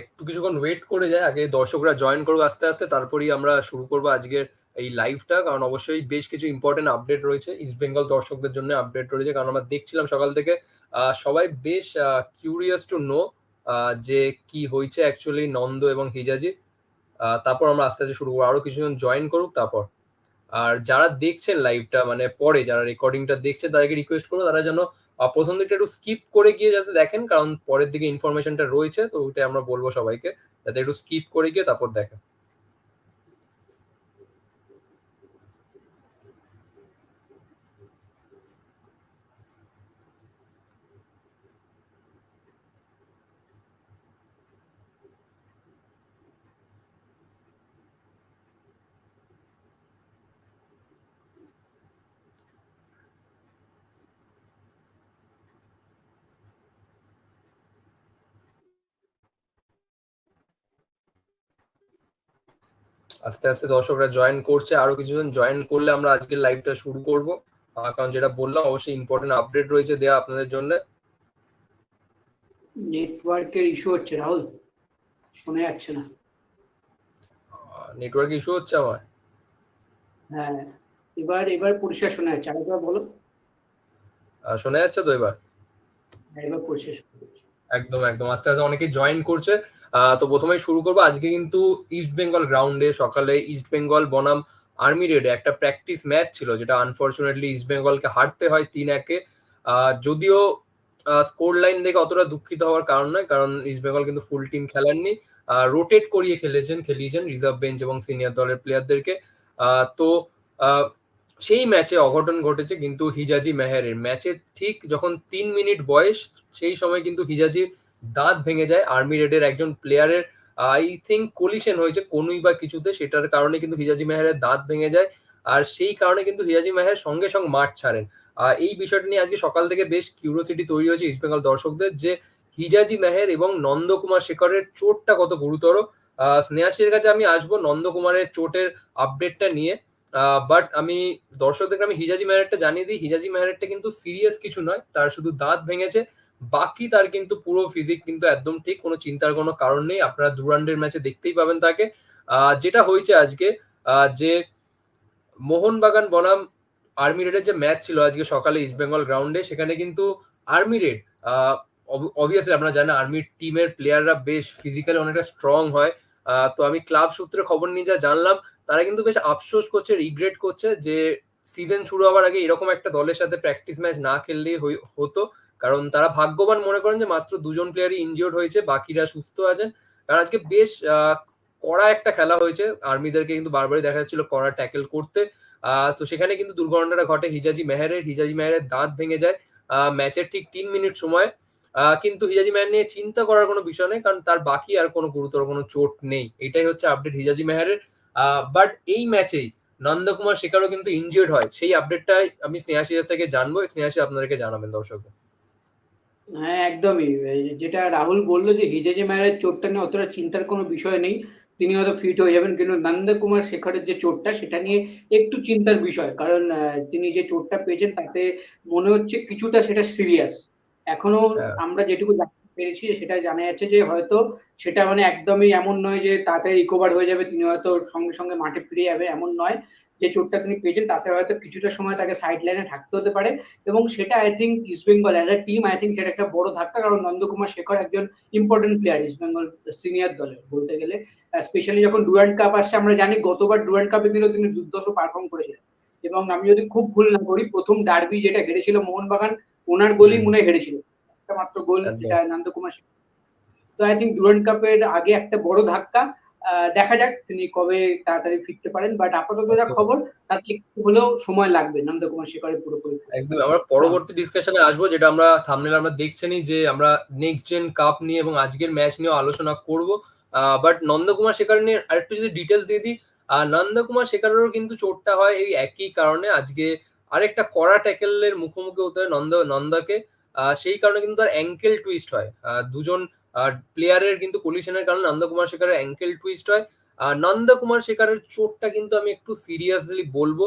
একটু কিছুক্ষণ ওয়েট করে যায়, আগে দর্শকরা জয়েন করব আস্তে আস্তে, তারপরেই আমরা শুরু করব আজকের এই লাইভটা কারণ অবশ্যই বেশ কিছু ইম্পর্টেন্ট আপডেট রয়েছে ইস্ট বেঙ্গল দর্শকদের জন্য আপডেট রয়েছে। কারণ আমরা দেখছিলাম সকাল থেকে সবাই বেশ কিউরিয়াস টু নো যে কি হয়েছে অ্যাকচুয়ালি নন্দ এবং হিজাজি। তারপর আমরা আস্তে আস্তে শুরু করব। আরও কিছুজন জয়েন করুক তারপর। আর যারা দেখছেন লাইভটা মানে পরে যারা রেকর্ডিংটা দেখছেন তাদেরকে রিকোয়েস্ট করব, তারা যেন প্রথম দিকটা একটু স্কিপ করে গিয়ে যাতে দেখেন, কারণ পরের দিকে ইনফরমেশনটা রয়েছে, তো ওইটা আমরা বলব সবাইকে, যাতে একটু স্কিপ করে গিয়ে তারপর দেখেন। আস্তে আস্তে দর্শকরা জয়েন করছে। আরও কিছুজন জয়েন করলে আমরা আজকের লাইভটা শুরু করব। কারণ যেটা বললাম অবশ্যই ইম্পর্টেন্ট আপডেট রয়েছে দেয়া আপনাদের জন্য। নেটওয়ার্কের ইস্যু হচ্ছে রাহুল। শোনা যাচ্ছে না। নেটওয়ার্ক ইস্যু হচ্ছে আমার? হ্যাঁ। এবার এবার পরিষ্কার শোনা যাচ্ছে। আরেকবার বলো। শোনা যাচ্ছে তো এবার? হ্যাঁ, এবার পরিষ্কার একদম একদম। আস্তে আস্তে অনেকে জয়েন করছে। তো প্রথমেই শুরু করব। আজকে কিন্তু ইস্ট বেঙ্গল গ্রাউন্ডে সকালে ইস্ট বেঙ্গল বনাম আর্মি রেডে একটা প্র্যাকটিস ম্যাচ ছিল, যেটা আনফর্চুনেটলি ইস্ট বেঙ্গলকে হারতে হয় তিন একে। যদিও স্কোর লাইন দেখে অতটা দুঃখিত হওয়ার কারণ নয়, কারণ ইস্ট বেঙ্গল কিন্তু ফুল টিম খেলেননি। রোটেট করিয়ে খেলেছেন, খেলিয়েছেন রিজার্ভ বেঞ্চ এবং সিনিয়র দলের প্লেয়ারদেরকে তো সেই ম্যাচে অঘটন ঘটেছে কিন্তু হিজাজি মেহেরের ম্যাচে ঠিক যখন তিন মিনিট বয়স, সেই সময় কিন্তু হিজাজির দাঁত ভেঙে যায় আর্মি রেডের একজন প্লেয়ারের আই থিঙ্ক কলিশন হয়েছে কোনুই বা কিছুতে, সেটার কারণে কিন্তু হিজাজি মেহেরের দাঁত ভেঙে যায়, আর সেই কারণে কিন্তু হিজাজি মেহের সঙ্গে সঙ্গে মাঠ ছাড়েন। এই বিষয়টা নিয়ে আজকে সকাল থেকে বেশ কিউরিওসিটি তৈরি হয়েছে ইস্ট বেঙ্গল দর্শকদের যে হিজাজি মেহের এবং নন্দকুমার শেখরের চোটটা কত গুরুতর। স্নেহাশির কাছে আমি আসব নন্দকুমারের চোটের আপডেটটা নিয়ে। বাট আমি দর্শকদেরকে আমি হিজাজি মেহেরটা জানিয়ে দিই হিজাজি মেহেরটা কিন্তু সিরিয়াস কিছু নয়, তার শুধু দাঁত ভেঙেছে। বাকি তার কিন্তু পুরো ফিজিক কিন্তু একদম ঠিক, কোনো চিন্তার কোনো কারণ নেই। আপনারা দুরান্ডের ম্যাচে দেখতেই পাবেন তাকে। যেটা হয়েছে আজকে যে মোহনবাগান বনাম আর্মি রেডের যে ম্যাচ ছিল আজকে সকালে ইস্ট বেঙ্গল গ্রাউন্ডে সেখানে কিন্তু আর্মি রেড অবভিয়াসলি আপনারা জানেন আর্মির টিমের প্লেয়াররা বেশ ফিজিক্যালি অনেকটা স্ট্রং হয়। তো আমি ক্লাব সূত্রে খবর নিয়ে যা জানলাম, তারা কিন্তু বেশ আফসোস করছে রিগ্রেট করছে যে সিজন শুরু হওয়ার আগে এরকম একটা দলের সাথে প্র্যাকটিস ম্যাচ না খেললেই হতো। কারণ তারা ভাগ্যবান মনে করেন যে মাত্র দুজন প্লেয়ারই ইনজিওর্ড হয়েছে, বাকিরা সুস্থ আছেন। কারণ আজকে বেশ কড়া একটা খেলা হয়েছে। আর্মিদেরকে কিন্তু বারবারই দেখা যাচ্ছিল কড়া ট্যাকেল করতে। তো সেখানে কিন্তু দুর্ঘটনাটা ঘটে হিজাজি মেহেরের। হিজাজি মেহেরের দাঁত ভেঙে যায় ম্যাচের ঠিক তিন মিনিট সময়। কিন্তু হিজাজি মেহের নিয়ে চিন্তা করার কোনো বিষয় নেই, কারণ তার বাকি আর কোনো গুরুতর কোনো চোট নেই। এটাই হচ্ছে আপডেট হিজাজি মেহেরের। বাট এই ম্যাচেই নন্দকুমার শেখারও কিন্তু ইনজিওর্ড হয়। সেই আপডেটটাই আমি স্নেহাশিস থেকে জানব। স্নেহাশি আপনাদেরকে জানাবেন দর্শক হ্যাঁ একদমই। এই যেটা রাহুল বলল যে হিজেজে মায়ের চোটটা নিয়ে অতটা চিন্তার কোনো বিষয় নেই তিনি হয়তো ফিট হয়ে যাবেন। কিন্তু নন্দকুমার শেখরের যে চোটটা সেটা নিয়ে একটু চিন্তার বিষয়। কারণ আহ, তিনি যে চোটটা পেয়েছেন তাতে মনে হচ্ছে কিছুটা সেটা সিরিয়াস এখনও হ্যাঁ। আমরা যেটুকু জানতে পেরেছি সেটা জানা যাচ্ছে যে হয়তো সেটা মানে একদমই এমন নয় যে তাড়াতাড়ি রিকভার হয়ে যাবে তিনি হয়তো সঙ্গে সঙ্গে মাঠে ফিরে যাবে এমন নয়। যে চোটটা তিনি পেয়েছেন তাতে হয়তো কিছুটা সময় তাকে সাইড লাইনে থাকতে হতে পারে। এবং সেটা I think East Bengal as a team I think সেটা একটা বড় ধাক্কা কারণ নন্দকুমার শেখর একজন important player East Bengal senior দলের বলতে গেলে। স্পেশালি যখন ডুরান্ড কাপ আসছে আমরা জানি গতবার ডুরান্ড কাপে দিনও তিনি দুর্দশ পারফর্ম করেছিলেন। এবং আমি যদি খুব ভুল না করি প্রথম ডার্বি যেটা হেরেছিল মোহনবাগান ওনার গোলই মনে হেরেছিল। একটা মাত্র গোল যেটা নন্দকুমার শেখর। তো আই থিঙ্ক ডুরান্ড কাপের আগে একটা বড় ধাক্কা দেখা যাক তিনি কবে তাড়াতাড়ি ফিরতে পারেন বাট আপাতত যা খবর তাতে একটু হলেও সময় লাগবে নন্দকুমার শেখরের পুরোপুরি একদম আমরা পরবর্তী ডিসকাশনে আসব যেটা আমরা থামনেল আমরা দেখছেনই যে আমরা নেক্সট জেন কাপ নিয়ে এবং আজকের ম্যাচ নিয়েও আলোচনা করব। বাট নন্দকুমার শেখর নিয়ে আরেকটু যদি ডিটেলস দিয়ে দিই নন্দকুমার শেখরেরও কিন্তু চোটটা হয় এই একই কারণে আজকে আরেকটা কড়া ট্যাকেলের মুখোমুখি হতে হয় নন্দ নন্দাকে। আহ, সেই কারণে কিন্তু তার অ্যাঙ্কেল টুইস্ট হয়। আহ, দুজন প্লেয়ারের কিন্তু কলিশনের কারণে নন্দকুমার শেখরের অ্যাঙ্কেল টুইস্ট হয়। আহ, নন্দকুমার শেখরের চোটটা কিন্তু আমি একটু সিরিয়াসলি বলব।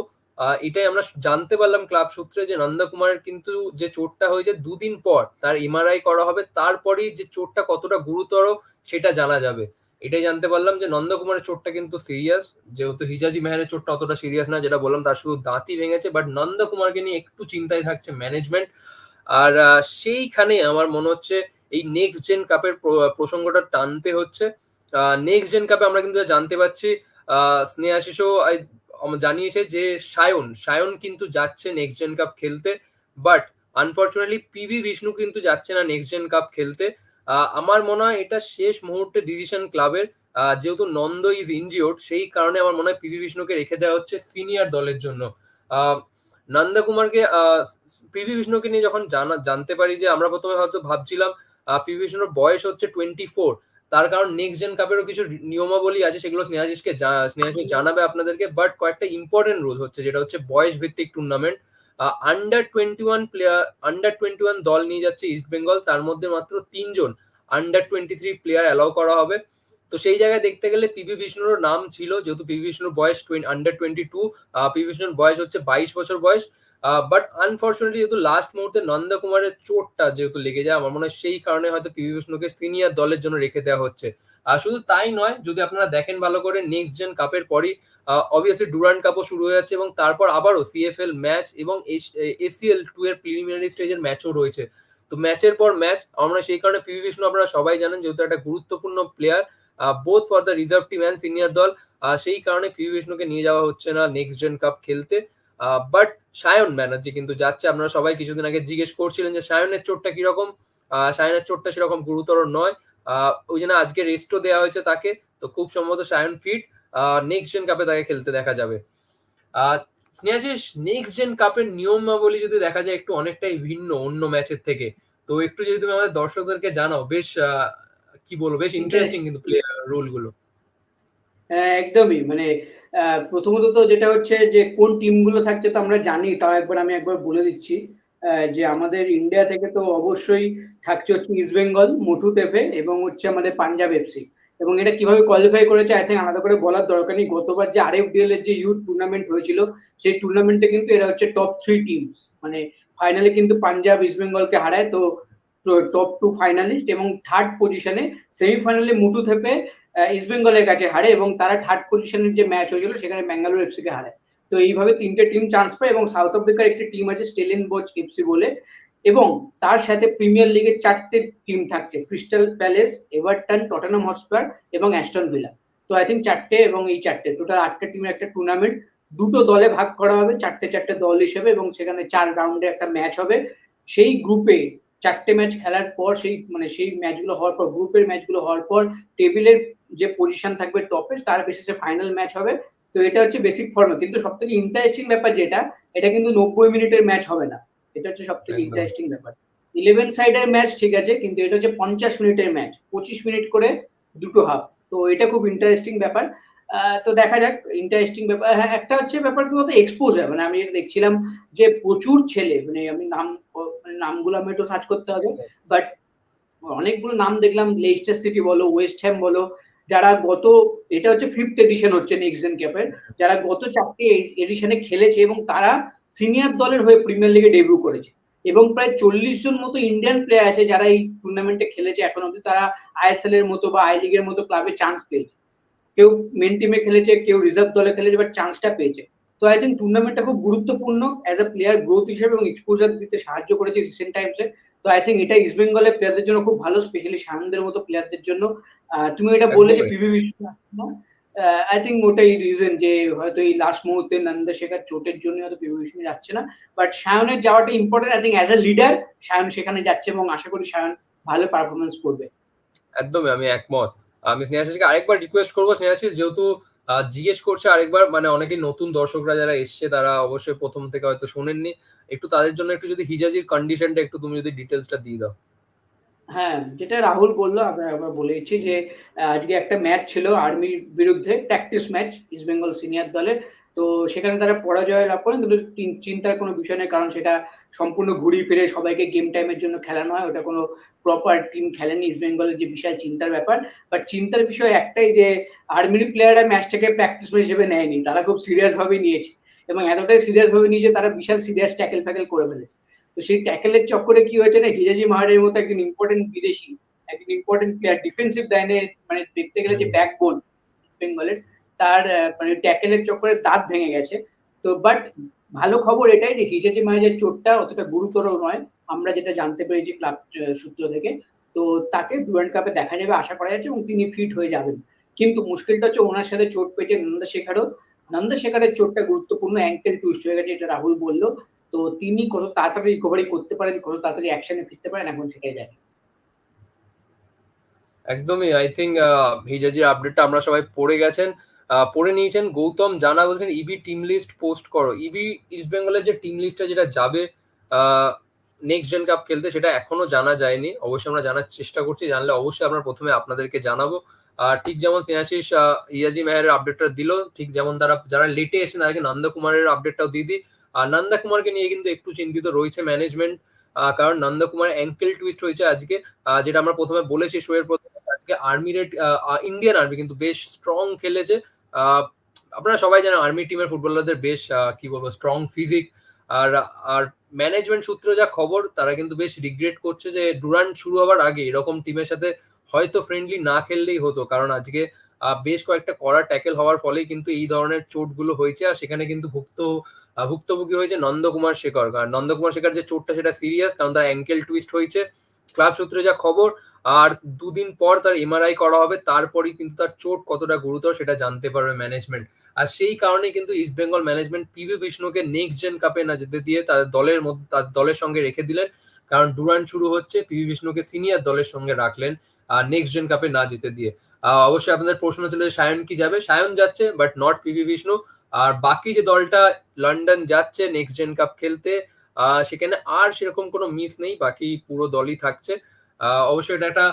এটাই আমরা জানতে পারলাম ক্লাব সূত্রে যে নন্দকুমারের কিন্তু যে চোটটা হয়েছে দুদিন পর তার এমআরআই করা হবে তারপরেই যে চোটটা কতটা গুরুতর সেটা জানা যাবে। এটাই জানতে পারলাম যে নন্দকুমারের চোটটা কিন্তু সিরিয়াস যেহেতু হিজাজি মেহারের চোটটা অতটা সিরিয়াস না যেটা বললাম তার শুধু দাঁতই ভেঙেছে বাট নন্দকুমারকে নিয়ে একটু চিন্তায় থাকছে ম্যানেজমেন্ট আর সেইখানে আমার মনে হচ্ছে এই নেক্সট জেন কাপের প্রসঙ্গটা টানতে হচ্ছে। নেক্সট জেন কাপে আমরা কিন্তু জানতে পারছি স্নেহাশিসও জানিয়েছে যে সায়ন সায়ন কিন্তু যাচ্ছে নেক্সট জেন কাপ খেলতে বাট আনফর্চুনেটলি পিভি বিষ্ণু কিন্তু যাচ্ছে না নেক্সট জেন কাপ খেলতে। আমার মনে হয় এটা শেষ মুহূর্তে ডিসিশন ক্লাবের যেহেতু নন্দ ইজ ইনজিওর্ড সেই কারণে আমার মনে হয় পিভি বিষ্ণুকে রেখে দেওয়া হচ্ছে সিনিয়র দলের জন্য। আহ, নন্দকুমারকে পিভি বিষ্ণুকে নিয়ে যখন জানা জানতে পারি যে আমরা প্রথমে হয়তো ভাবছিলাম পিভি বিষ্ণুর বয়স হচ্ছে টোয়েন্টি ফোর তার কারণ নেক্সট জেন কাপেরও কিছু নিয়মাবলী আছে, সেগুলো স্নেহাশিসকে স্নেহাশিস জানাবে আপনাদেরকে বাট কয়েকটা ইম্পর্টেন্ট রুল হচ্ছে, যেটা হচ্ছে বয়স ভিত্তিক tournament under twenty one player under twenty one দল নিয়ে যাচ্ছে ইস্ট বেঙ্গল তার মধ্যে মাত্র তিনজন under twenty three player allow করা হবে। তো সেই জায়গায় দেখতে গেলে পিভি বিষ্ণুর নাম ছিল, যেহেতু পিভি বিষ্ণুর বয়স আন্ডার টোয়েন্টি টু পিভি বিষ্ণুর বয়স হচ্ছে বাইশ বছর বয়স। বাট আনফর্চুনেটলি যেহেতু লাস্ট মুহূর্তে নন্দকুমারের চোটটা যেহেতু লেগে যায়, আমার মনে হয় সেই কারণে হয়তো পিভি বিষ্ণুকে সিনিয়র দলের জন্য রেখে দেওয়া হচ্ছে। আর শুধু তাই নয়, যদি আপনারা দেখেন ভালো করে নেক্সট জেন কাপের পরই অবভিয়াসলি ডুরান্ড কাপও শুরু হয়ে যাচ্ছে এবং তারপর আবারও সিএফএল ম্যাচ এবং এসিএল টু এর প্রিলিমিনারি স্টেজের ম্যাচও রয়েছে। তো ম্যাচের পর ম্যাচ আমরা সেই কারণে পিভি বিষ্ণু আপনারা সবাই জানেন যেহেতু একটা গুরুত্বপূর্ণ player both for the reserve team and senior দল সেই কারণে পিভি বিষ্ণুকে নিয়ে যাওয়া হচ্ছে না নেক্সট জেন কাপ খেলতে। বাট সায়ন ব্যানার্জি কিন্তু যাচ্ছে। আপনারা সবাই কিছুদিন আগে জিজ্ঞেস করছিলেন যে সায়নের চোটটা কীরকম? আহ, সায়নের চোটটা সেরকম গুরুতর নয়। আহ, ওই জন্য আজকে রেস্টও দেওয়া হয়েছে তাকে। তো খুব সম্ভবত সায়ন ফিট নেক্সট জেন কাপে তাকে খেলতে দেখা যাবে। আর স্নেহাশিস নেক্সট জেন কাপের নিয়মাবলী যদি দেখা যায় একটু অনেকটাই ভিন্ন অন্য ম্যাচের থেকে। তো একটু যদি তুমি আমাদের দর্শকদেরকে জানাও বেশ আহ, কি বলব বেশ ইন্টারেস্টিং কিন্তু প্লেয়ার রুলগুলো। হ্যাঁ, একদমই। মানে প্রথমত তো যেটা হচ্ছে যে, কোন টিমগুলো থাকছে তো আমরা জানি, তাও একবার আমি একবার বলে দিচ্ছি। যে আমাদের ইন্ডিয়া থেকে তো অবশ্যই থাকছে হচ্ছে ইস্ট বেঙ্গল, মোটু তেফে এবং হচ্ছে আমাদের পাঞ্জাব এফসি এবং এটা কীভাবে কোয়ালিফাই করেছে আই থিঙ্ক আলাদা করে বলার দরকার নেই। গতবার যে আরএফডিএল এর যে ইউথ টুর্নামেন্ট হয়েছিল, সেই টুর্নামেন্টে কিন্তু এরা হচ্ছে টপ থ্রি টিমস মানে ফাইনালে কিন্তু পাঞ্জাব, ইস্ট বেঙ্গলকে হারায়, তো টপ টু ফাইনালিস্ট এবং থার্ড পজিশনে সেমিফাইনালে মুটু থেপে ইস্ট বেঙ্গলের কাছে হারে এবং তারা থার্ড পজিশনের যে ম্যাচ হয়েছিল সেখানে ব্যাঙ্গালোর এফসি কে হারায় তো এইভাবে তিনটে টিম চান্স পায় এবং সাউথ আফ্রিকার একটি টিম আছে স্টেলেন বোচ এফসি বলে এবং তার সাথে প্রিমিয়ার লিগের চারটে টিম থাকছে Crystal Palace Everton Tottenham Hotspur এবং অ্যাস্টন ভিলা তো আই থিঙ্ক চারটে এবং এই চারটে টোটাল আটটা টিমের একটা টুর্নামেন্ট দুটো দলে ভাগ করা হবে, চারটে চারটে দল হিসেবে এবং সেখানে চার রাউন্ডে একটা ম্যাচ হবে। সেই গ্রুপে চারটে ম্যাচ খেলার পর, সেই মানে সেই ম্যাচগুলো হওয়ার পর গ্রুপের ম্যাচগুলো হওয়ার পর টেবিলের যে পজিশন থাকবে টপে তার বেসিসে ফাইনাল ম্যাচ হবে। তো এটা হচ্ছে বেসিক ফর্মে কিন্তু সব থেকে ইন্টারেস্টিং ব্যাপার যেটা এটা কিন্তু নব্বই মিনিটের ম্যাচ হবে না। এটা হচ্ছে সব থেকে ইন্টারেস্টিং ব্যাপার। ইলেভেন সাইডের ম্যাচ ঠিক আছে কিন্তু এটা হচ্ছে পঞ্চাশ মিনিটের ম্যাচ পঁচিশ মিনিট করে দুটো হাফ তো এটা খুব ইন্টারেস্টিং ব্যাপার। তো দেখা যাক ইন্টারেস্টিং ব্যাপার হ্যাঁ একটা হচ্ছে ব্যাপার কি বলতো এক্সপোজার মানে আমি যেটা দেখছিলাম যে প্রচুর ছেলে মানে আমি নাম মানে নামগুলো আমি একটু সার্চ করতে হবে। বাট অনেকগুলো নাম দেখলাম লেস্টার সিটি বলো ওয়েস্ট হ্যাম বলো যারা গত, এটা হচ্ছে ফিফথ এডিশন হচ্ছে নেক্সট ক্যাপের যারা গত চারটে এডিশনে খেলেছে এবং তারা সিনিয়র দলের হয়ে প্রিমিয়ার লিগে ডেবিউ করেছে। এবং প্রায় চল্লিশ জন মতো ইন্ডিয়ান প্লেয়ার আছে যারা এই টুর্নামেন্টে খেলেছে, এখন অব্দি তারা আইএসএল এর মতো বা আই লিগের মতো ক্লাবে চান্স পেয়েছে। কেউ মেন টিমে খেলেছে, কেউ রিজার্ভ দলে খেলেছে বাট চান্সটা পেয়েছে। তো আই থিঙ্ক টুর্নামেন্টটা খুব গুরুত্বপূর্ণ অ্যাজ আ প্লেয়ার গ্রোথ হিসেবে এবং এক্সপোজার দিতে সাহায্য করেছে রিসেন্ট টাইমসে তো আই থিঙ্ক এটা ইস্ট বেঙ্গলের প্লেয়ারদের জন্য খুব ভালো স্পেশালি সানন্দের মতো প্লেয়ারদের জন্য। তুমি এটা বলে যে। পিভি বিশ্ব আই থিঙ্ক ওটাই রিজন যে হয়তো এই লাস্ট মুহূর্তে নন্দ শেখার চোটের জন্য হয়তো পিভি বিশ্ব যাচ্ছে না। বাট সায়নের যাওয়াটা important I think as a leader Sayan সেখানে যাচ্ছে এবং আশা করি সায়ন ভালো পারফরমেন্স করবে। একদমই আমি একমত। আমি স্নেহাশিসকে আরেকবার রিকোয়েস্ট করব। স্নেহাশিস যেহেতু জিজ্ঞেস করছে আরেকবার মানে অনেকেই নতুন দর্শকরা যারা এসছে তারা অবশ্যই প্রথম থেকে হয়তো শোনেননি। একটু তাদের জন্য একটু যদি হিজাজির কন্ডিশনটা একটু তুমি যদি ডিটেলসটা দিয়ে দাও। হ্যাঁ যেটা রাহুল বলল, আমরা আমরা বলেছি যে, আজকে একটা ম্যাচ ছিল আর্মির বিরুদ্ধে practice match East Bengal senior দলের। তো সেখানে তারা পরাজয় লাভ করেন, কিন্তু চিন্তার কোনো বিষয় নেই, কারণ সেটা সম্পূর্ণ ঘুরিয়ে ফিরে সবাইকে গেম টাইমের জন্য খেলানো হয়। ওটা কোনো প্রপার টিম খেলেনি ইস্ট বেঙ্গলের যে বিশাল চিন্তার ব্যাপার। বাট চিন্তার বিষয় একটাই যে, আর্মির প্লেয়াররা ম্যাচটাকে প্র্যাকটিস ম্যাচ হিসেবে নেয়নি, তারা খুব সিরিয়াস ভাবে নিয়েছে। এবং এতটাই সিরিয়াস ভাবে নিয়ে যে তারা বিশাল সিরিয়াস ট্যাকেল ফ্যাকেল করে ফেলেছে। তো সেই ট্যাকেলের চক্করে কি হয়েছে না হিজাজি মাহারের মতো একজন ইম্পর্টেন্ট বিদেশি একজন ইম্পর্টেন্ট প্লেয়ার ডিফেন্সিভ লাইনে মানে দেখতে গেলে যে ব্যাকবোন বেঙ্গলের তার মানে ট্যাকেলের চক্করে দাঁত ভেঙে গেছে। তো বাট ভালো খবর এটাই যে হিজাজি মাহাজের চোটটা অতটা গুরুতর নয় আমরা যেটা জানতে পেরেছি ক্লাব সূত্র থেকে। তো তাকে ডুরান্ড কাপে দেখা যাবে আশা করা যাচ্ছে এবং তিনি ফিট হয়ে যাবেন। কিন্তু মুশকিলটা হচ্ছে ওনার সাথে চোট পেয়েছে নন্দা শেখারও। নন্দা শেখারের চোটটা গুরুত্বপূর্ণ অ্যাঙ্কেল টুইস্ট হয়ে গেছে এটা রাহুল বলল। তো তিনি কত তাড়াতাড়ি রিকভারি করতে পারেন, কত তাড়াতাড়ি অ্যাকশনে ফিরতে পারেন, এখন সেটাই জানি একদমই আই থিঙ্ক হিজাজির আপডেটটা আমরা সবাই পড়ে গেছেন। পড়ে নিয়েছেন। গৌতম জানা বলছেন ইবি টিম লিস্ট পোস্ট করো। ইবি ইস্ট বেঙ্গলের যে টিম লিস্টটা যেটা যাবে নেক্সট জেন কাপ খেলতে, সেটা এখনও জানা যায়নি। অবশ্যই আমরা জানার চেষ্টা করছি। জানলে অবশ্যই আমরা প্রথমে আপনাদেরকে জানাব। আর ঠিক যেমন স্নেহাশিস ইয়াজি মেহের আপডেটটা দিল, ঠিক যেমন তারা, যারা লেটে এসেছেন, তাদেরকে নন্দা কুমারের আপডেটটাও দিয়ে দিই। নন্দা কুমারকে নিয়ে কিন্তু একটু চিন্তিত রয়েছে ম্যানেজমেন্ট কারণ নন্দা কুমার অ্যাঙ্কেল টুইস্ট হয়েছে আজকে যেটা আমরা প্রথমে বলেছি শোয়ের প্রথমে, আজকে আর্মি রেড ইন্ডিয়ান আর্মি কিন্তু বেশ স্ট্রং খেলেছে। আপনারা সবাই জানেন আর্মি টিমের ফুটবলারদের বেশ কি বলব স্ট্রং ফিজিক আর আর ম্যানেজমেন্ট সূত্রে যা খবর, তারা কিন্তু বেশ রিগ্রেট করছে যে ডুরান্ট শুরু হওয়ার আগে এরকম টিমের সাথে হয়তো ফ্রেন্ডলি না খেললেই হতো। কারণ আজকে বেশ কয়েকটা কড়া ট্যাকেল হওয়ার ফলেই কিন্তু এই ধরনের চোটগুলো হয়েছে। আর সেখানে কিন্তু ভুক্ত ভুক্তভোগী হয়েছে নন্দকুমার শেখর। কারণ নন্দকুমার শেখর যে চোটটা, সেটা সিরিয়াস কারণ তার অ্যাঙ্কেল টুইস্ট হয়েছে। ক্লাব সূত্রে যা খবর, আর দুদিন পর তার এমআরআই করা হবে, তারপরই কিন্তু তার চোট কতটা গুরুতর সেটা জানতে পারবে ম্যানেজমেন্ট আর সেই কারণে কিন্তু ইস্ট বেঙ্গল ম্যানেজমেন্ট পিভি বিষ্ণুকে নেক্সট জেন কাপে না যেতে দিয়ে তাদের দলের মধ্যে, তার দলের সঙ্গে রেখে দিলেন। কারণ ডুরান শুরু হচ্ছে পিভি বিষ্ণুকে সিনিয়র দলের সঙ্গে রাখলেন, আর নেক্সট জেন কাপে না যেতে দিয়ে। অবশ্যই আপনাদের প্রশ্ন ছিল যে সায়ন কি যাবে? সায়ন যাচ্ছে বাট নট পিভি বিষ্ণু আর বাকি যে দলটা লন্ডন যাচ্ছে নেক্সট জেন কাপ খেলতে সেখানে আর সেরকম কোনো মিস নেই, বাকি পুরো দলই থাকছে। অবশ্যই এটা একটা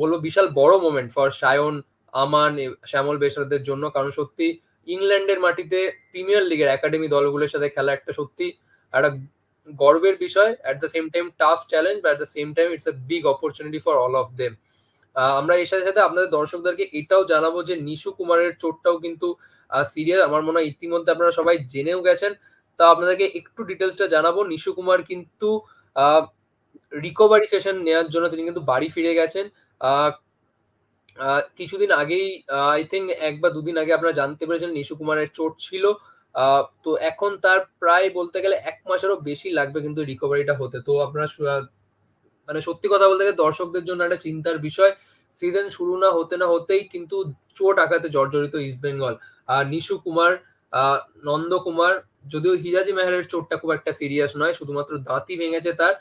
বলব বিশাল বড় মোমেন্ট ফর সায়ন, আমান শ্যামল বেসরদের জন্য। কারণ সত্যি ইংল্যান্ডের মাটিতে প্রিমিয়ার লিগের একাডেমি দলগুলোর সাথে খেলা একটা সত্যি একটা গর্বের বিষয়। At the same time tough challenge at the same time it's a big opportunity for all of them আমরা এর সাথে সাথে আপনাদের দর্শকদেরকে এটাও জানাব যে নিশু কুমারের চোটটাও কিন্তু সিরিয়াস আমার মনে হয় ইতিমধ্যে আপনারা সবাই জেনেও গেছেন। তা আপনাদেরকে একটু ডিটেলসটা জানাব। নিশু কুমার কিন্তু রিকভারি সেশন নেওয়ার জন্য তিনি কিন্তু বাড়ি ফিরে গেছেন। কিছুদিন আগেই আই থিঙ্ক এক বা দুদিন আগে আপনারা জানতে পেরেছেন নিশু কুমারের চোট ছিল। তো এখন তার প্রায় বলতে গেলে এক মাসেরও বেশি লাগবে কিন্তু রিকভারিটা হতে। তো আপনারা মানে সত্যি কথা বলতে গেলে দর্শকদের জন্য একটা চিন্তার বিষয়। সিজন শুরু না হতে না হতেই কিন্তু চোট আঘাতে জর্জরিত ইস্ট বেঙ্গল আর নিশু কুমার নন্দ কুমার যদিও হিজাজি মেহেরের চোটটা খুব একটা সিরিয়াস নয় শুধুমাত্র দাঁতই ভেঙেছে তার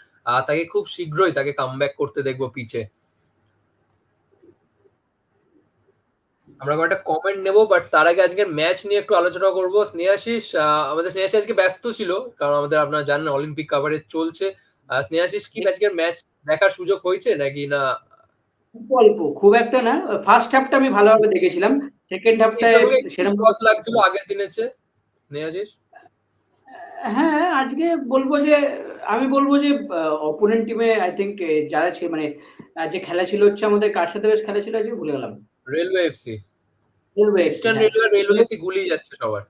তাকে খুব শীঘ্রই তাকে কামব্যাক করতে দেখব পিছে আমরা একটা কমেন্ট নেব বাট তার আগে আজকের ম্যাচ নিয়ে একটু আলোচনা করব। স্নেহাশিস আহ, আমাদের স্নেহাশিস আজকে ব্যস্ত ছিল কারণ আমাদের আপনারা জানেন অলিম্পিক কাভারেজ চলছে। স্নেহাশিস কি আজকের ম্যাচ দেখার সুযোগ হয়েছে নাকি না খুব অল্প খুব একটা না। ফার্স্ট হাফটা আমি ভালোভাবে দেখেছিলাম। সেকেন্ড হাফটায় সেরকম লাগছিল আগের দিনের চেয়ে স্নেহাশিস হ্যাঁ আজকে বলব যে আমি বলব যে অপোনেন্ট টিমে আই থিঙ্ক যারা ছিল মানে যে খেলা ছিল হচ্ছে আমাদের কার সাথে বেশ খেলা ছিল আজকে ভুলে গেলাম। Railway FC Railway Eastern Railway Railway FC গুলিয়ে যাচ্ছে সবার।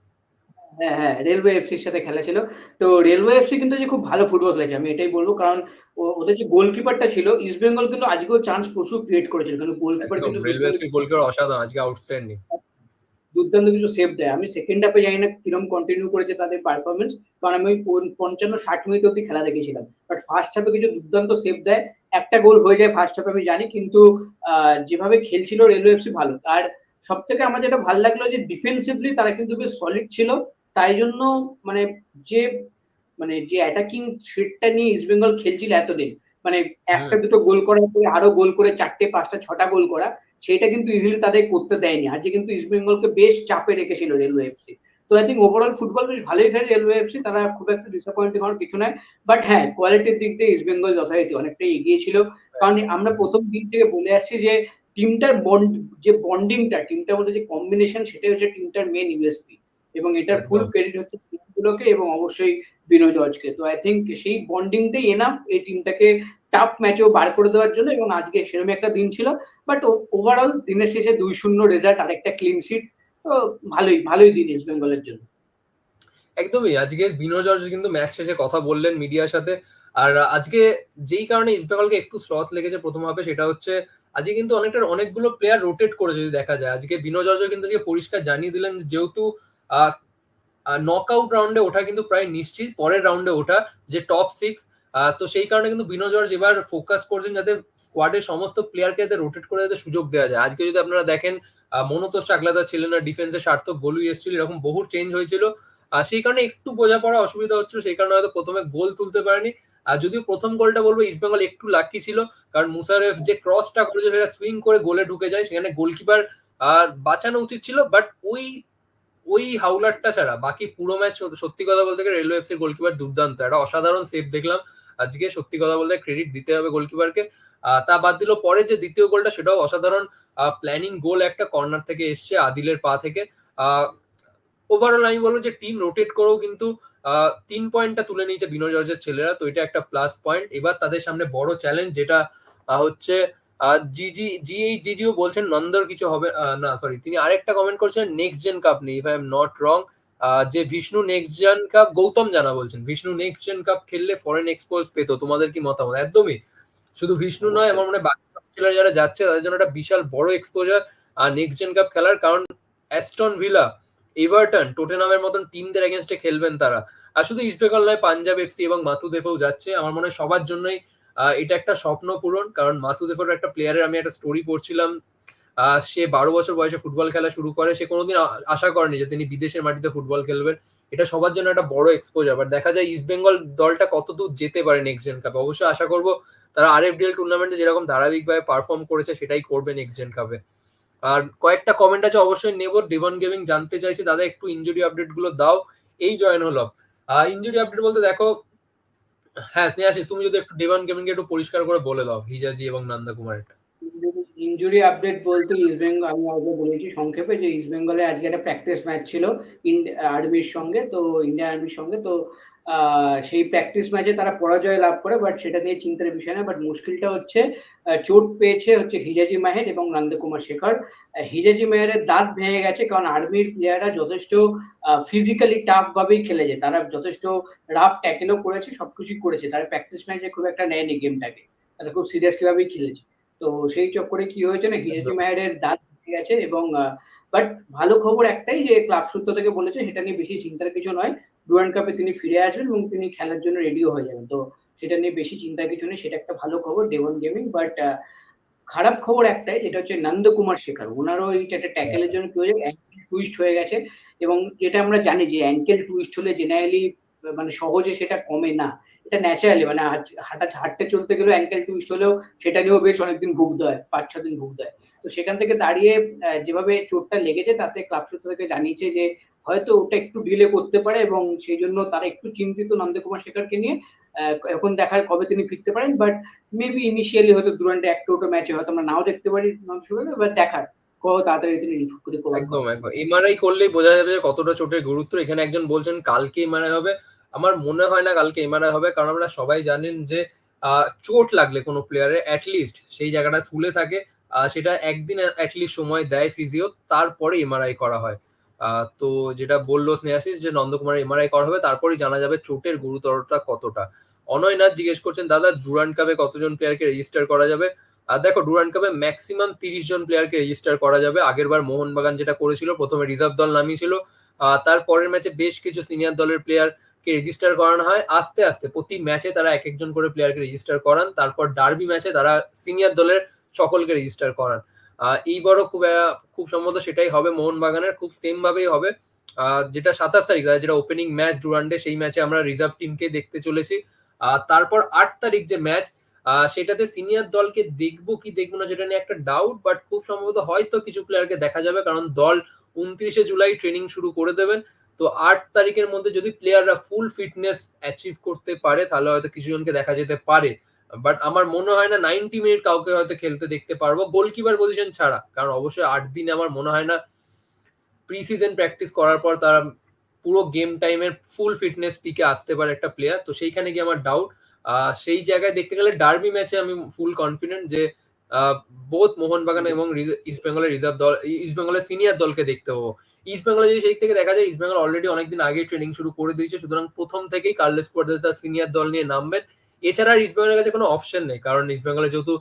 হ্যাঁ হ্যাঁ রেলওয়ে এফসির সাথে খেলা ছিল। তো রেলওয়ে এফসি কিন্তু যে খুব ভালো ফুটবল খেলেছে আমি এটাই বলব। কারণ ও- ওদের যে গোলকিপারটা ছিল ইস্ট বেঙ্গল কিন্তু আজকেও চান্স প্রচুর ক্রিয়েট করেছিল। কিন্তু গোলকিপার কিন্তু রেলওয়ে এফসি গোলকিপার অসাধারণ আজকে আউটস্ট্যান্ডিং দুর্দান্ত কিছু সেভ দেয়। আমি সেকেন্ড হাফে জানি না কিরম কন্টিনিউ করেছে তাদের পারফরমেন্স কারণ আমি ওই পঞ্চান্ন ষাট মিনিট অব্দি খেলা দেখেছিলাম। বাট ফার্স্ট হাফে কিছু দুর্দান্ত সেভ দেয়। একটা গোল হয়ে যায় ফার্স্ট হাফে আমি জানি কিন্তু আহ, যেভাবে খেলছিল রেলওয়ে এফসি ভালো। আর সব থেকে আমার যেটা ভালো লাগল যে ডিফেন্সিভলি তারা কিন্তু বেশ সলিড ছিল। তাই জন্য মানে যে মানে যে অ্যাটাকিং থ্রেটটা নিয়ে ইস্ট বেঙ্গল খেলছিল এতদিন মানে একটা দুটো গোল করার পরে আরও গোল করে চারটে পাঁচটা ছটা গোল করা সেটা কিন্তু ইজিলি তাদের করতে দেয়নি। আজকে কিন্তু ইস্ট বেঙ্গলকে বেশ চাপে রেখেছিল রেলওয়ে এফসি তো আই থিঙ্ক ওভারঅল ফুটবল বেশ ভালোই খেলে রেলওয়ে এফসি তারা খুব একটা ডিসঅ্যাপয়েন্টিং হওয়ার কিছু নয়। বাট হ্যাঁ কোয়ালিটির দিক দিয়ে ইস্ট বেঙ্গল যথারীতি অনেকটাই এগিয়ে ছিল। কারণ আমরা প্রথম দিন থেকে বলে আসছি যে টিমটার বন্ড যে বন্ডিংটা টিমটার মধ্যে যে কম্বিনেশন সেটাই হচ্ছে টিমটার মেন ইউএসপি এবং এটার ফুল ক্রেডিট হচ্ছে টিমগুলোকে এবং অবশ্যই বিনয় জর্জকে তো আই থিঙ্ক সেই বন্ডিংটাই এনাফ এই টিমটাকে টাফ ম্যাচেও বার করে দেওয়ার জন্য এবং আজকে সেরকম একটা দিন ছিল। বাট ওভারঅল দিনের শেষে দুই শূন্য রেজাল্ট আর একটা ক্লিন শিট তো ভালোই ভালোই দিন ইস্ট বেঙ্গলের জন্য। একদমই আজকে বিনো জর্জ কিন্তু ম্যাচ শেষে কথা বললেন মিডিয়ার সাথে। আর আজকে যেই কারণে ইস্ট বেঙ্গলকে একটু স্লথ লেগেছে প্রথম হাফে সেটা হচ্ছে আজকে কিন্তু অনেকটা অনেকগুলো প্লেয়ার রোটেট করে যদি দেখা যায় আজকে বিনো জর্জও কিন্তু আজকে পরিষ্কার জানিয়ে দিলেন যেহেতু নক আউট রাউন্ডে ওঠা কিন্তু প্রায় নিশ্চিত, পরের রাউন্ডে ওঠা যে টপ সিক্স তো সেই কারণে কিন্তু বিনো জর্জ এবার ফোকাস করছেন যাতে স্কোয়াডের সমস্ত প্লেয়ারকে যাতে রোটেট করে যাতে সুযোগ দেওয়া যায়। আজকে যদি আপনারা দেখেন মনোতোষ চাকলাদার ছিলেন না ডিফেন্সে সার্থক গোলুই এসেছিল, এরকম বহু চেঞ্জ হয়েছিল। আর সেই কারণে একটু বোঝাপড়া অসুবিধা হচ্ছিল, সেই কারণে হয়তো প্রথমে গোল তুলতে পারেনি। আর যদিও প্রথম গোলটা বলব ইস্ট বেঙ্গল একটু লাকি ছিল, কারণ মুসারেফ যে ক্রসটা করেছে, সেটা সুইং করে গোলে ঢুকে যায়, সেখানে গোলকিপার আর বাঁচানো উচিত ছিল বাট ওই ওই হাউলারটা ছাড়া, বাকি পুরো ম্যাচ সত্যি কথা বলতে গেলে রেলওয়ে এফসির গোলকিপার দুর্দান্ত। একটা অসাধারণ সেভ দেখলাম। আজকে সত্যি কথা বলতে ক্রেডিট দিতে হবে গোলকিপারকে। তা বাদ দিল পরে যে দ্বিতীয় গোলটা, সেটাও অসাধারণ প্ল্যানিং গোল একটা কর্নার থেকে এসছে আদিলের পা থেকে। ওভারঅল আমি বলব যে টিম রোটেট করেও কিন্তু তিন পয়েন্টটা তুলে নিয়েছে বিনো জর্জের ছেলেরা, তো এটা একটা প্লাস পয়েন্ট এবার তাদের সামনে বড় চ্যালেঞ্জ যেটা হচ্ছে জিজি জিএই জিজিও বলছেন নন্দর কিছু হবে না সরি তিনি আরেকটা কমেন্ট করছেন নেক্সট জেন কাপ নেই if I am not wrong যে Vishnu Next Gen Cup Gautam Jana বলছেন বিষ্ণু নেক্সট জেন কাপ খেললে ফরেন এক্সপোজ পেতো তোমাদের কি মতামত? একদমই। শুধু বিষ্ণু নয় আমার মনে বাকি ছেলেরা যারা যাচ্ছে তাদের জন্য একটা বিশাল বড় এক্সপোজার আর নেক্সট জেন কাপ খেলার কারণ অ্যাস্টন ভিলা এভারটন টোটেনামের মতন টিমদের এগেনস্টে খেলবেন তারা। আর শুধু ইস্ট বেঙ্গল নয় পাঞ্জাব এফসি এবং মাথু দেফেও যাচ্ছে আমার মনে হয় সবার জন্যই এটা একটা স্বপ্ন পূরণ, কারণ মাথু দেফের একটা প্লেয়ারের আমি একটা স্টোরি পড়ছিলাম সে বারো বছর বয়সে ফুটবল খেলা শুরু করে, সে কোনোদিন আশা করেনি যে তিনি বিদেশের মাটিতে ফুটবল খেলবেন। এটা সবার জন্য একটা বড় এক্সপোজার বাট দেখা যায় ইস্ট বেঙ্গল দলটা কত দূর যেতে পারে নেক্সট জেন কাপে অবশ্যই আশা করব তারা আর এফডিএল টুর্নামেন্টে যেরকম ধারাবাহিকভাবে পারফর্ম করেছে, সেটাই করবে নেক্সট জেন কাপে আর কয়েকটা কমেন্ট আছে, অবশ্যই নেব। ডিভন গেমিং জানতে চাইছি, দাদা একটু ইঞ্জুরি আপডেটগুলো দাও। এই জয়েন হলো ইঞ্জুরি আপডেট বলতে দেখো হ্যাঁ স্নেহাশিস, তুমি যদি একটু ডেভান গেমিং একটু পরিষ্কার করে বলে দাও, হিজাজি এবং নন্দা কুমার ইনজুরি আপডেট বলতে ইস্ট বেঙ্গল আমি আগে বলেছি সংক্ষেপে যে ইস্ট বেঙ্গলে আজকে একটা প্র্যাকটিস ম্যাচ ছিল আর্মির সঙ্গে, তো ইন্ডিয়ান আর্মির সঙ্গে, তো সেই প্র্যাকটিস ম্যাচে তারা পরাজয় লাভ করে বাট সেটা নিয়ে চিন্তার বিষয় না বাট মুশকিলটা হচ্ছে চোট পেয়েছে হচ্ছে হিজাজি মাহের এবং নন্দকুমার শেখর। হিজাজি মাহের দাঁত ভেঙে গেছে কারণ আর্মির প্লেয়াররা যথেষ্ট ফিজিক্যালি টাফ ভাবেই খেলেছে। তারা যথেষ্ট রাফ ট্যাকেলও করেছে সবকিছুই করেছে। তারা প্র্যাকটিস ম্যাচে খুব একটা নেয়নি গেমটাকে তারা খুব সিরিয়াসলি ভাবেই খেলেছে। তো সেই চক্করে কি হয়েছে না হিজাজি মাহের দাঁত ভেঙে গেছে এবং বাট ভালো খবর একটাই যে ক্লাব সূত্র থেকে বলেছে, সেটা নিয়ে বেশি চিন্তার কিছু নয়। ডুরান্ড কাপে তিনি ফিরে আসবেন এবং তিনি খেলার জন্য রেডিও হয়ে যাবেন। তো সেটা নিয়ে বেশি চিন্তার কিছু নেই, সেটা একটা ভালো খবর ডেভন গেমিং বাট খারাপ খবর একটাই, যেটা হচ্ছে নন্দকুমার শেখর। ওনারও এইটা একটা ট্যাকেলের জন্য কি হয়েছে টুইস্ট হয়ে গেছে। এবং যেটা আমরা জানি যে অ্যাঙ্কেল টুইস্ট হলে জেনারেলি মানে সহজে সেটা কমে না। এটা ন্যাচারালি মানে হাঁটা, হাঁটতে চলতে গেলেও অ্যাঙ্কেল টুইস্ট হলেও সেটা নিয়েও বেশ অনেকদিন ভুগতে হয় পাঁচ ছ দিন ভুগতে হয়। তো সেখান থেকে দাঁড়িয়ে যেভাবে চোটটা লেগেছে তাতে ক্লাব সূত্র থেকে জানিয়েছে যে হয়তো ওটা একটু ডিলে করতে পারে এবং সেই জন্য তারা একটু চিন্তিত নন্দকুমার শেখরকে নিয়ে এখন দেখার কবে তিনি ফিরতে পারেন। বাট মেবি ইনিশিয়ালি হয়তো দুরান্ডে একটা ওটো ম্যাচে হয়তো আমরা নাও দেখতে পারি নন্দকুমার এবার দেখার তাড়াতাড়ি তিনি একদম একদম। বোঝা যাবে যে কতটা চোটের গুরুত্ব। এখানে একজন বলছেন, কালকে হবে। আমার মনে হয় না কালকে হবে, কারণ আমরা সবাই জানেন যে চোট লাগলে কোনো প্লেয়ারের অ্যাটলিস্ট সেই জায়গাটা ফুলে থাকে। সেটা একদিন অ্যাটলিস্ট সময় দেয় ফিজিও তারপরে এমআরআই করা হয়। তো যেটা বলল স্নেহাশিস যে নন্দকুমার এমআরআই করা হবে, তারপরেই জানা যাবে চোটের গুরুতরটা কতটা। অনয়নাথ জিজ্ঞেস করছেন, দাদা, ডুরান্ড কাপে কতজন প্লেয়ারকে রেজিস্টার করা যাবে? আর দেখো, ডুরান্ড কাপে ম্যাক্সিমাম তিরিশ জন প্লেয়ারকে রেজিস্টার করা যাবে। আগের বার মোহনবাগান যেটা করেছিল, প্রথমে রিজার্ভ দল নামিয়েছিল তার পরের ম্যাচে বেশ কিছু সিনিয়র দলের প্লেয়ারকে রেজিস্টার করানো হয়। আস্তে আস্তে প্রতি ম্যাচে তারা এক একজন করে প্লেয়ারকে রেজিস্টার করান। তারপর ডার্বি ম্যাচে তারা সিনিয়র দলের সকলকে রেজিস্টার করান। এইবারও খুব খুব সম্ভবত সেটাই হবে, মোহনবাগানের খুব সেম ভাবেই হবে। যেটা সাতাশ তারিখ যেটা ওপেনিং ম্যাচ ডুরান্ডে সেই ম্যাচে আমরা রিজার্ভ টিমকে দেখতে চলেছি। তারপর আট তারিখ যে ম্যাচ সেটাতে সিনিয়র দলকে দেখব কি দেখব না যেটা নিয়ে একটা ডাউট বাট খুব সম্ভবত হয়তো কিছু প্লেয়ারকে দেখা যাবে, কারণ দল উনত্রিশে জুলাই ট্রেনিং শুরু করে দেবেন। তো আট তারিখের মধ্যে যদি প্লেয়াররা ফুল ফিটনেস অ্যাচিভ করতে পারে, তাহলে হয়তো কিছু জনকে দেখা যেতে পারে। বাট আমার মনে হয় না নাইনটি মিনিট কাউকে হয়তো খেলতে দেখতে পারব। গোলকিপার পজিশন ছাড়া। কারণ অবশ্যই আট দিনে আমার মনে হয় না প্রি সিজন প্র্যাকটিস করার পর তারা পুরো গেম টাইমের ফুল ফিটনেস পিকে আসতে পারে একটা প্লেয়ার তো সেইখানে গিয়ে আমার ডাউট সেই জায়গায় দেখতে গেলে ডার্বি ম্যাচে আমি ফুল কনফিডেন্ট যে বোধ মোহনবাগান এবং ইস্ট বেঙ্গলের রিজার্ভ দল ইস্ট বেঙ্গলের সিনিয়র দলকে দেখতে পাবো। ইস্ট বেঙ্গলে যদি সেই থেকে দেখা যায় ইস্ট বেঙ্গল অলরেডি অনেকদিন আগে ট্রেনিং শুরু করে দিয়েছে। সুতরাং প্রথম থেকেই কার্লেস পর্যায়ে তার সিনিয়র দল নিয়ে নামবেন। এছাড়া আর ইস্ট বেঙ্গলের কাছে কোনো অপশন নেই কারণ ইস্ট বেঙ্গলে যেহেতু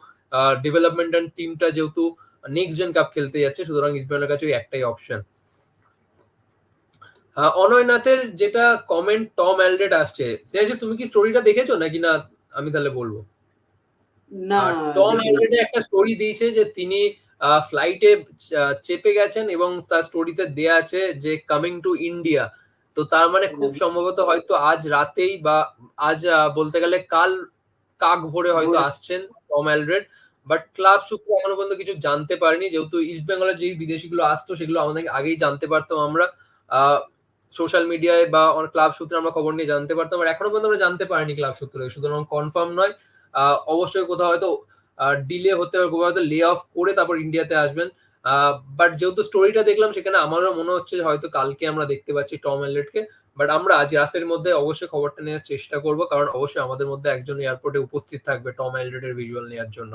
ডেভেলপমেন্ট অ্যান্ড টিমটা যেহেতু নেক্সট জেন কাপ খেলতে যাচ্ছে সুতরাং ইস্ট বেঙ্গলের কাছে ওই একটাই অপশন অনয়নাথের যেটা কমেন্ট টম অ্যালডেট আসছে স্নেহাশিস তুমি কি স্টোরিটা দেখেছ নাকি না? আমি তাহলে বলব। না টম। অ্যালডেট একটা স্টোরি দিয়েছে যে তিনি ফ্লাইটে চেপে গেছেন এবং তার স্টোরিতে দেয়া আছে যে কামিং টু ইন্ডিয়া তো তার মানে খুব সম্ভবত হয়তো আজ রাতেই বা আজ বলতে গেলে কাল কাক ভোরে হয়তো আসছেন টম অ্যালড্রেড বাট ক্লাব সূত্রে এখনও পর্যন্ত কিছু জানতে পারিনি। যেহেতু ইস্ট বেঙ্গলের যে বিদেশিগুলো আসতো সেগুলো আমাদের আগেই জানতে পারতাম আমরা। সোশ্যাল মিডিয়ায় বা ক্লাব সূত্রে আমরা খবর নিয়ে জানতে পারতাম আর এখনও পর্যন্ত আমরা জানতে পারিনি ক্লাব সূত্রে। সুতরাং কনফার্ম নয়। আহ, অবশ্যই কোথাও হয়তো ডিলে হতে পারে কোথাও হয়তো লে অফ করে তারপর ইন্ডিয়াতে আসবেন। বাট যেহেতু স্টোরিটা দেখলাম, সেখানে আমারও মনে হচ্ছে হয়তো কালকে আমরা দেখতে পাচ্ছি টম এলেটকে বাট আমরা আজ রাতের মধ্যে অবশ্যই খবরটা নেওয়ার চেষ্টা করব, কারণ অবশ্যই আমাদের মধ্যে একজন এয়ারপোর্টে উপস্থিত থাকবে টম এলরেডের ভিজুয়াল নেওয়ার জন্য।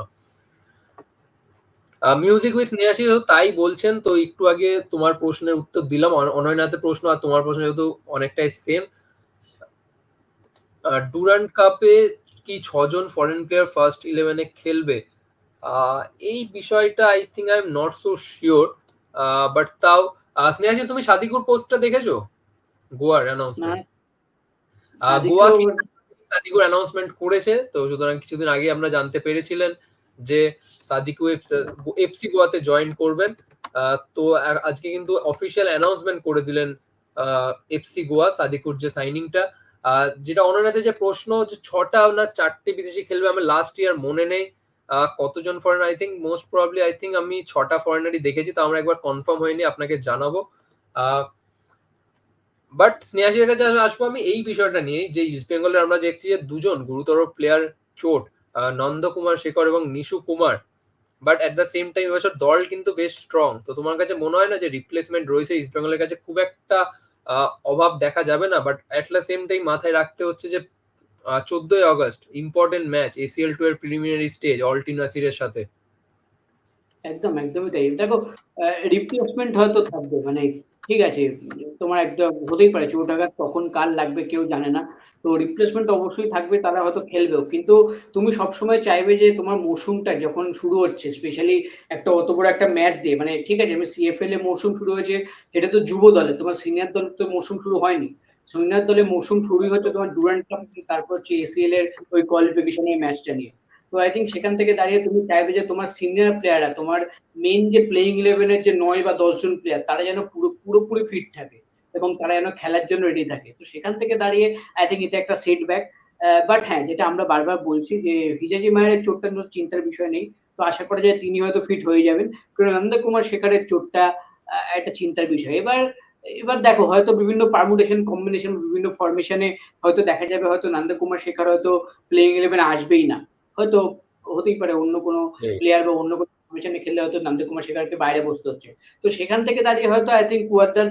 মিউজিক উইথ নিয়াসি তাই বলছেন, তো একটু আগে তোমার প্রশ্নের উত্তর দিলাম। অন- অনয়নাথের প্রশ্ন আর তোমার প্রশ্ন যেহেতু অনেকটাই সেম ডুরান্ট কাপে কি ছজন ফরেন প্লেয়ার ফার্স্ট ইলেভেনে খেলবে? এই বিষয়টা I think I am not so sure but তাও স্নেহাশিস তুমি সাদিকুর পোস্টটা দেখেছ? গোয়ার অ্যানাউন্সমেন্ট গোয়া সাদিকুর অ্যানাউন্সমেন্ট করেছে তো সুতরাং কিছুদিন আগে আমরা জানতে পেরেছিলেন যে সাদিকু এফসি গোয়াতে জয়েন করবেন। তো আজকে কিন্তু অফিসিয়াল অ্যানাউন্সমেন্ট করে দিলেন এফসি গোয়া সাদিকুর যে সাইনিংটা যেটা অননাথে যে প্রশ্ন যে ছটা না চারটে বিদেশি খেলবে আমার লাস্ট ইয়ার মনে নেই। কতজন foreigner I think most probably I think আমি ছটা ফরেনারই দেখেছি তো আমরা একবার কনফার্ম হয়নি আপনাকে জানাব। বাট স্নেহাসির কাছে আসব আমি এই বিষয়টা নিয়ে যে ইস্ট বেঙ্গলের আমরা দেখছি যে দুজন গুরুতর প্লেয়ার চোট আহ, নন্দকুমার শেখর এবং Nishu Kumar. But at the same time এবছর দল কিন্তু বেশ স্ট্রং তো তোমার কাছে মনে হয় না যে রিপ্লেসমেন্ট রয়েছে ইস্ট বেঙ্গলের কাছে? খুব একটা অভাব দেখা যাবে না but at the same time মাথায় রাখতে হচ্ছে যে চোদ্দই August important match ACL two এর প্রিলিমিনারি স্টেজ নাসিরের সাথে। একদম, একদমই তাই। দেখো রিপ্লেসমেন্ট হয়তো থাকবে মানে ঠিক আছে, তোমার একটা হতেই পারে চোটাঘাত কখন কার লাগবে কেউ জানে না। তো রিপ্লেসমেন্ট অবশ্যই থাকবে, তারা হয়তো খেলবেও। কিন্তু তুমি সবসময় চাইবে যে তোমার মৌসুমটা যখন শুরু হচ্ছে স্পেশালি একটা অত বড় একটা ম্যাচ দিয়ে মানে ঠিক আছে, আমি সিএফএল এ মৌসুম শুরু হয়েছে, সেটা তো যুব দলে, তোমার সিনিয়র দলে তো মৌসুম শুরু হয়নি। সিনিয়র দলে মৌসুম শুরুই হচ্ছে তোমার ডুরান্ট কাপ তারপর হচ্ছে এসিএল এর ওই কোয়ালিফিকেশন এই ম্যাচটা নিয়ে। তো আই থিঙ্ক সেখান থেকে দাঁড়িয়ে তুমি চাইবে যে তোমার সিনিয়র প্লেয়াররা তোমার মেন যে প্লেইং ইলেভেনের যে নয় বা দশ জন প্লেয়ার তারা যেন পুরো, পুরোপুরি ফিট থাকে এবং তারা যেন খেলার জন্য রেডি থাকে। তো সেখান থেকে দাঁড়িয়ে আই থিঙ্ক এটা একটা সেট সেটব্যাক বাট হ্যাঁ যেটা আমরা বারবার বলছি যে হিজাজি মায়ের চোটটা কোনো চিন্তার বিষয় নেই। তো আশা করা যায় তিনি হয়তো ফিট হয়ে যাবেন। কারণ নন্দকুমার শেখারের চোটটা একটা চিন্তার বিষয়। এবার এবার দেখো হয়তো বিভিন্ন পারমুটেশন কম্বিনেশন বিভিন্ন ফরমেশনে হয়তো দেখা যাবে হয়তো নন্দকুমার শেখার হয়তো প্লেইং ইলেভেন আসবেই না। হয়তো হতেই পারে অন্য কোনো প্লেয়ার বা অন্য কোনো ফরমেশনে খেললে হয়তো নন্দকুমার শেখারকে বাইরে বসতে হচ্ছে। তো সেখান থেকে দাঁড়িয়ে হয়তো আই থিঙ্ক কুয়ারদার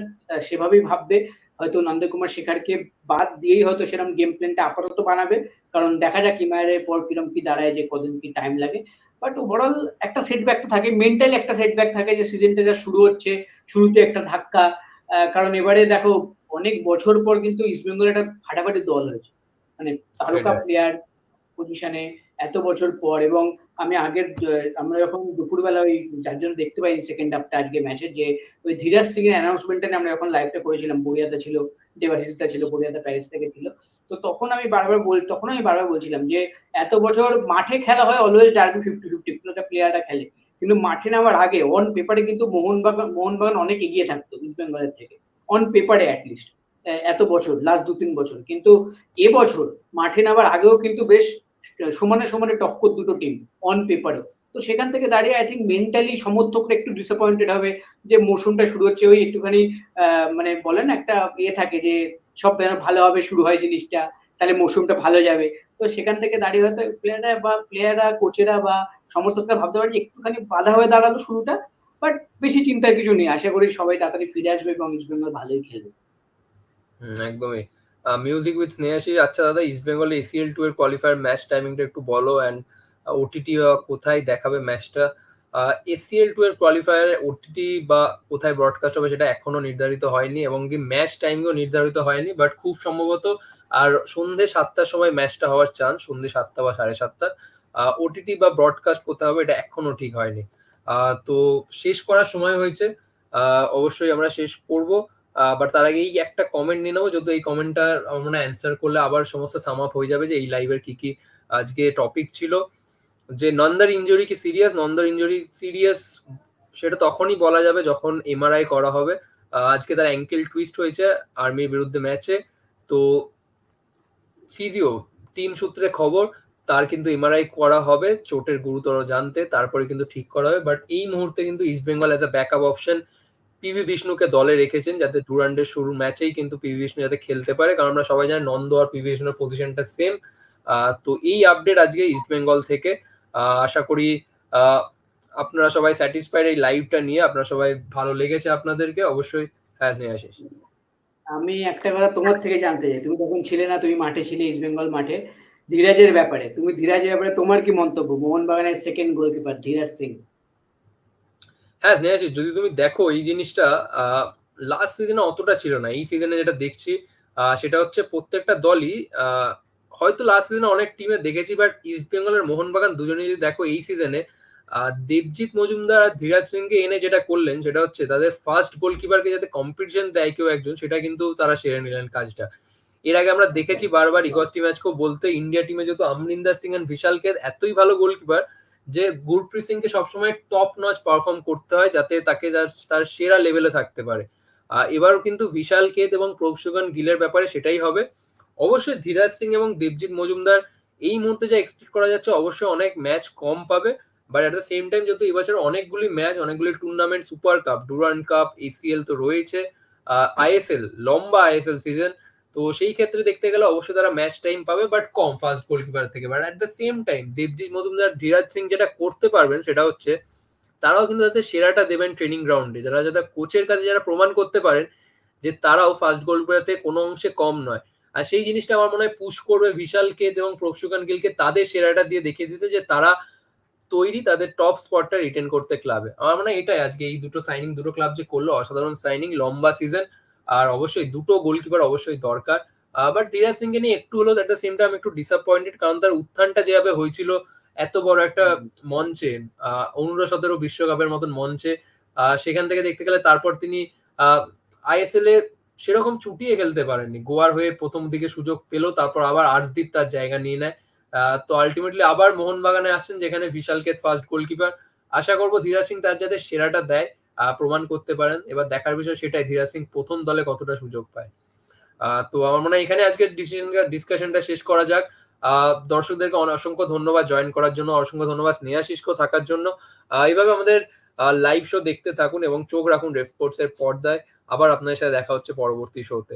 সেভাবেই ভাববে। হয়তো নন্দকুমার শেখারকে বাদ দিয়েই হয়তো সেরকম গেম প্ল্যানটা আপাতত বানাবে। কারণ দেখা যাক ইমায়ের পর কিরম কি দাঁড়ায় যে কদিন কি টাইম লাগে। বাট ওভারঅল একটা সেটব্যাক তো থাকে মেন্টালি একটা সেটব্যাক থাকে যে সিজনটা যা শুরু হচ্ছে শুরুতে একটা ধাক্কা কারণ এবারে দেখো অনেক বছর পর কিন্তু ইস্টবেঙ্গল একটা ফাটাফাটি দল হয়েছে। মানে তারকা প্লেয়ার পজিশনে এত বছর পর এবং আমি আগের আমরা যখন দুপুরবেলা ওই যার জন্য দেখতে পাই সেকেন্ড হাফটা আজকে ম্যাচের যে ওই ধীরাজ সিং এর অ্যানাউন্সমেন্টটা আমরা যখন লাইভটা করেছিলাম বড়িয়াতে ছিল দেবাশিসটা ছিল বড়িয়াতে প্যারিস থেকে ছিল। তো তখন আমি বারবার বল তখন আমি বারবার বলছিলাম যে এত বছর মাঠে খেলা হয় অলওয়েজ ডার্বি ফিফটি ফিফটি একটা প্লেয়াররা খেলে। কিন্তু মাঠে নামার আগে অন পেপারে কিন্তু মোহনবাগান মোহনবাগান অনেক এগিয়ে থাকতো ইস্ট বেঙ্গলের থেকে। অন পেপারে অ্যাটলিস্ট এত বছর লাস্ট দু তিন বছর। কিন্তু এবছর মাঠে নামার আগেও কিন্তু বেশ সমানে সমানে টক্কর দুটো টিম অন পেপারেও তো সেখান থেকে দাঁড়িয়ে আই থিঙ্ক মেন্টালি সমর্থকরা একটু ডিসঅ্যাপয়েন্টেড হবে যে মৌসুমটা শুরু হচ্ছে ওই একটুখানি মানে বলেন একটা ইয়ে থাকে যে সব ভালোভাবে শুরু হয় জিনিসটা, তাহলে মৌসুমটা ভালো যাবে। তো সেখান থেকে দাঁড়িয়ে হয়তো প্লেয়াররা বা প্লেয়াররা কোচেরা বা সমর্থকরা ভাবতে পারে যে একটুখানি বাধা হয়ে দাঁড়াল শুরুটা বাট বেশি চিন্তার কিছু নেই। আশা করি সবাই তাড়াতাড়ি ফিরে আসবে এবং ইস্ট বেঙ্গল ভালোই খেলবে। একদমই। মিউজিক উইথ স্নেহাশি আচ্ছা দাদা ইস্ট বেঙ্গল এসিএল টু এর কোয়ালিফায়ার ম্যাচ টাইমিংটা একটু বলো অ্যান্ড ওটিটি কোথায় দেখাবে ম্যাচটা এসিএল টু এর কোয়ালিফায়ার ওটিটি বা কোথায় ব্রডকাস্ট হবে সেটা এখনও নির্ধারিত হয়নি এবং কি ম্যাচ টাইমও নির্ধারিত হয়নি বাট খুব সম্ভবত আর সন্ধে সাতটার সময় ম্যাচটা হওয়ার চান্স সন্ধে সাতটা বা সাড়ে সাতটা। ওটিটি বা ব্রডকাস্ট করতে হবে, এটা এখনও ঠিক হয়নি। তো শেষ করার সময় হয়েছে অবশ্যই আমরা শেষ করব। বাট তার আগেই একটা কমেন্ট নিয়ে নেব যদি এই কমেন্টটা আমরা অ্যান্সার করলে আবার সমস্ত সাম আপ হয়ে যাবে যে এই লাইভের কি কি আজকে টপিক ছিল। যে নন্দার ইঞ্জুরি কি সিরিয়াস নন্দার ইঞ্জুরি সিরিয়াস সেটা তখনই বলা যাবে যখন এমআরআই করা হবে। আজকে তার অ্যাঙ্কেল টুইস্ট হয়েছে আর্মির বিরুদ্ধে ম্যাচে তো ফিজিও টিম সূত্রে খবর তার কিন্তু এমআরআই করা হবে, চোটের গুরুতর জানতে, তারপরে কিন্তু ঠিক করা হবে। বাট এই মুহূর্তে কিন্তু East Bengal as a backup option PV বিষ্ণুকে দলে রেখেছেন, যাতে ডুরান্ডের শুরুর ম্যাচেই কিন্তু পিভি বিষ্ণু যাতে খেলতে পারে। কারণ আমরা সবাই জানি নন্দ আর পিভি বিষ্ণুর পজিশনটা সেম তো এই আপডেট আজকে ইস্ট বেঙ্গল থেকে। আশা করি আপনারা সবাই স্যাটিসফাইড এই লাইভটা নিয়ে। আপনারা সবাই ভালো লেগেছে আপনাদেরকে। অবশ্যই হ্যাঁ নিয়ে আসিস আমি একটা কথা তোমার থেকে জানতে চাই। তুমি তখন ছিলে না, তুমি মাঠে ছিলে ইস্ট বেঙ্গল মাঠে। ধীরাজের ব্যাপারে, তুমি ধীরাজের ব্যাপারে তোমার কি মন্তব্য? মোহনবাগানের সেকেন্ড গোলকিপার ধীরাজ সিং। হ্যাঁ স্নেহাশিস যদি তুমি দেখো এই জিনিসটা লাস্ট সিজনে অতটা ছিল না। এই সিজনে যেটা দেখছি সেটা হচ্ছে প্রত্যেকটা দলই হয়তো লাস্ট সিজনে অনেক টিমে দেখেছি বাট ইস্ট বেঙ্গলের মোহনবাগান দুজনে যদি দেখো এই সিজনে দেবজিৎ মজুমদার আর ধীরাজ সিংকে এনে যেটা করলেন, সেটা হচ্ছে তাদের ফার্স্ট গোলকিপারকে যাতে কম্পিটিশন দেয় কেউ একজন, সেটা কিন্তু তারা সেরে নিলেন কাজটা। এর আগে আমরা দেখেছি বারবার ইগস্টি ম্যাচকেও বলতে ইন্ডিয়া টিমে যেহেতু আমরিন্দার সিং এন্ড বিশালকে এতই ভালো গোলকিপার যে গুরপ্রীত সিংকে সবসময় টপ নচ পারফর্ম করতে হয় যাতে তাকে তার- সেরা লেভেলে থাকতে পারে। এবারও কিন্তু বিশাল কেত এবং প্রভসুগন গিলের ব্যাপারে সেটাই হবে। অবশ্যই ধীরাজ সিং এবং দেবজিৎ মজুমদার এই মুহূর্তে যা এক্সপেক্ট করা যাচ্ছে অবশ্যই অনেক ম্যাচ কম পাবে। But at the same time যেহেতু এবছর অনেকগুলি ম্যাচ অনেকগুলি tournament super cup Durand cup ACL তো রয়েছে। আইএসএল লম্বা আইএসএল সিজন তো সেই ক্ষেত্রে দেখতে গেলে অবশ্যই তারা ম্যাচ টাইম পাবে বাট কম ফার্স্ট গোলকিপার থেকে। But at the same time Debjit Majumdar, Dhiraj Singh যেটা করতে পারবেন সেটা হচ্ছে, তারাও কিন্তু তাদের সেরাটা দেবেন ট্রেনিং গ্রাউন্ডে যারা যাতে কোচের কাছে যারা প্রমাণ করতে পারেন যে তারাও ফার্স্ট গোলকিপার থেকে কোনো অংশে কম নয়। আর সেই জিনিসটা আমার মনে হয় পুশ করবে বিশাল কেত এবং প্রভসুকান গিলকে তাদের সেরাটা দিয়ে দেখিয়ে দিতে যে তারা তৈরি তাদের টপ স্পটটা রিটেন করতে ক্লাবে আমার মনে হয় এটাই আজকে এই দুটো সাইনিং দুটো ক্লাব যে করল, অসাধারণ সাইনিং লম্বা সিজন আর অবশ্যই দুটো গোলকিপার অবশ্যই দরকার। বাট ধীরাজ সিংকে নিয়ে একটু হলো এট দ্য সেম টাইম একটু ডিসঅ্যাপয়েন্টেড কারণ তার উত্থানটা যেভাবে হয়েছিল, এত বড় একটা মঞ্চে অনুরা সতেরো বিশ্বকাপের মতন মঞ্চে সেখান থেকে দেখতে গেলে তারপর তিনি আইএসএল এ সেরকম ছুটিয়ে খেলতে পারেননি। গোয়ার হয়ে প্রথম দিকে সুযোগ পেল, তারপর আবার আর্শদীপ তার জায়গা নিয়ে নেয়। তো আলটিমেটলি আবার মোহনবাগানে আসছেন, যেখানে বিশালকেত ফার্স্ট গোলকিপার আশা করব ধীরাজ সিং তার যাতে সেরাটা দেয়। প্রমাণ করতে পারেন। এবার দেখার বিষয় সেটাই, ধীরাজ সিং প্রথম দলে কতটা সুযোগ পায়? তো আমার মনে হয় এখানে আজকের ডিসিশন ডিসকাশনটা শেষ করা যাক। দর্শকদেরকে অসংখ্য ধন্যবাদ জয়েন করার জন্য, অসংখ্য ধন্যবাদ স্নেহাশিসকে থাকার জন্য। এইভাবে আমাদের লাইভ শো দেখতে থাকুন এবং চোখ রাখুন রেফ স্পোর্টস এর পর্দায়। আবার আপনাদের সাথে দেখা হচ্ছে পরবর্তী শোতে